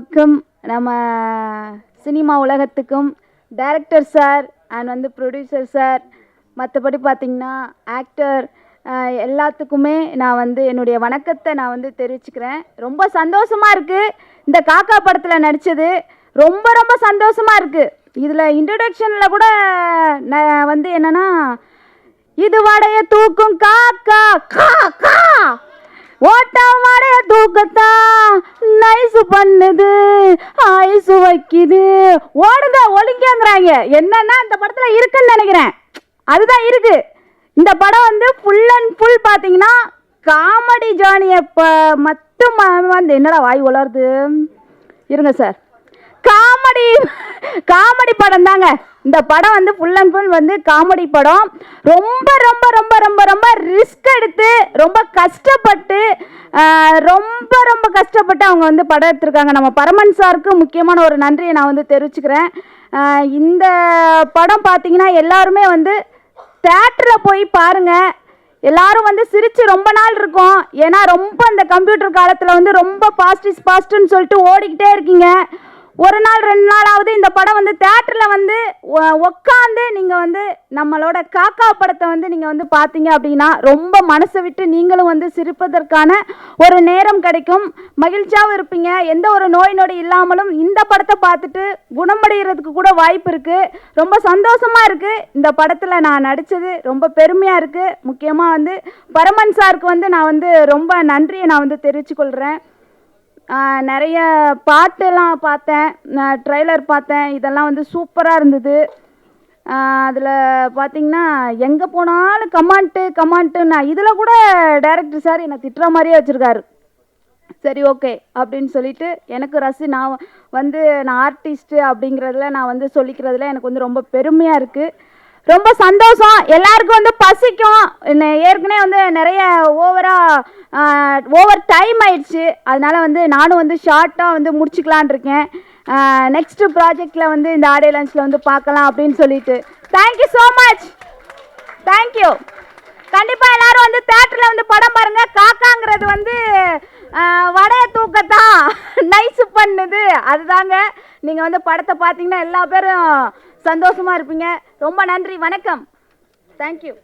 சினிமாவுக்கும் நம்ம சினிமா உலகத்துக்கும் director sir and வந்து ப்ரொடியூசர் சார் மற்றபடி பார்த்திங்கன்னா ஆக்டர் எல்லாத்துக்குமே நான் வந்து என்னுடைய வணக்கத்தை நான் வந்து தெரிவிச்சுக்கிறேன். ரொம்ப சந்தோஷமாக இருக்குது இந்த காக்கா படத்தில் நடித்தது ரொம்ப ரொம்ப சந்தோஷமாக இருக்குது இதில் இன்ட்ரடக்ஷனில் கூட நான் வந்து என்னென்னா இது வடைய தூக்கும் காக்கா! கா கா! தூக்கத்தான் நைசு பண்ணுது ஆயுசு வைக்குது. ஓடுங்க ஒழுங்கங்கிறாங்க என்னன்னா இந்த படத்தில் இருக்குன்னு நினைக்கிறேன். அதுதான் இருக்கு. இந்த படம் வந்து ஃபுல் அண்ட் ஃபுல் பார்த்தீங்கன்னா காமெடி ஜேர்னியை ப மட்டும் வந்து என்னடா வாய் வளருது இருங்க சார் காமெடி காமெடி படம் தாங்க இந்த படம் வந்து ஃபுல் அண்ட் ஃபுல் வந்து காமெடி படம். ரொம்ப ரொம்ப ரொம்ப ரொம்ப ரொம்ப ரிஸ்க் எடுத்து ரொம்ப கஷ்டப்பட்டு ரொம்ப ரொம்ப கஷ்டப்பட்டு அவங்க வந்து படம் எடுத்திருக்காங்க. நம்ம பரமன் சாருக்கு முக்கியமான ஒரு நன்றியை நான் வந்து தெரிவிச்சுக்கிறேன். இந்த படம் பார்த்தீங்கன்னா எல்லாருமே வந்து தேட்டரில் போய் பாருங்கள் எல்லாரும் வந்து சிரித்து ரொம்ப நாள் இருக்கும். ஏன்னா ரொம்ப அந்த கம்ப்யூட்டர் காலத்தில் வந்து ரொம்ப பாஸ்ட் இஸ் சொல்லிட்டு ஓடிக்கிட்டே இருக்கீங்க. ஒரு நாள் ரெண்டு நாளாவது இந்த படம் வந்து தேட்டரில் வந்து உட்காந்து நீங்கள் வந்து நம்மளோட காக்கா படத்தை வந்து நீங்கள் வந்து பார்த்தீங்க அப்படின்னா ரொம்ப மனசை விட்டு நீங்களும் வந்து சிரிப்பதற்கான ஒரு நேரம் கிடைக்கும். மகிழ்ச்சியாகவும் இருப்பீங்க. எந்த ஒரு நோய் நொடி இல்லாமலும் இந்த படத்தை பார்த்துட்டு குணமடைகிறதுக்கு கூட வாய்ப்பு இருக்குது ரொம்ப சந்தோஷமாக இருக்குது இந்த படத்தில் நான் நடித்தது ரொம்ப பெருமையாக இருக்குது முக்கியமாக வந்து பரமன் சாருக்கு வந்து நான் வந்து ரொம்ப நன்றியை நான் வந்து தெரிவிச்சுக்கொள்கிறேன் நிறைய பாட்டெல்லாம் பார்த்தேன். நான் ட்ரைலர் பார்த்தேன். இதெல்லாம் வந்து சூப்பராக இருந்தது. அதில் பார்த்தீங்கன்னா எங்கே போனாலும் கமாண்ட்டு கமாண்ட்டு நான் இதில் கூட டைரக்டர் சார் என்னை திட்டுற மாதிரியே வச்சுருக்காரு. சரி ஓகே அப்படின்னு சொல்லிட்டு எனக்கு ரசி நான் வந்து நான் ஆர்டிஸ்ட்டு அப்படிங்கிறதுல நான் வந்து சொல்லிக்கிறதுல எனக்கு வந்து ரொம்ப பெருமையாக இருக்குது ரொம்ப சந்தோஷம். எல்லாருக்கும் வந்து பசிக்கும். என்ன- ஏற்கனவே வந்து நிறைய ஓவராக ஓவர் டைம் ஆயிடுச்சு. அதனால வந்து நானும் வந்து ஷார்ட்டாக வந்து முடிச்சுக்கலான் இருக்கேன். நெக்ஸ்ட் ப்ராஜெக்டில் வந்து இந்த ஆடியோ லஞ்சில் வந்து பார்க்கலாம் அப்படின்னு சொல்லிட்டு. தேங்க்யூ ஸோ மச் தேங்க்யூ கண்டிப்பாக எல்லாரும் வந்து தேட்டரில் வந்து படம் பாருங்க. காக்காங்கிறது வந்து வடைய தூக்கத்தான் நைஸ் பண்ணுது. அதுதாங்க. நீங்கள் வந்து படத்தை பார்த்தீங்கன்னா எல்லா பேரும் சந்தோஷமா இருப்பீங்க. ரொம்ப நன்றி. வணக்கம். தேங்க்யூ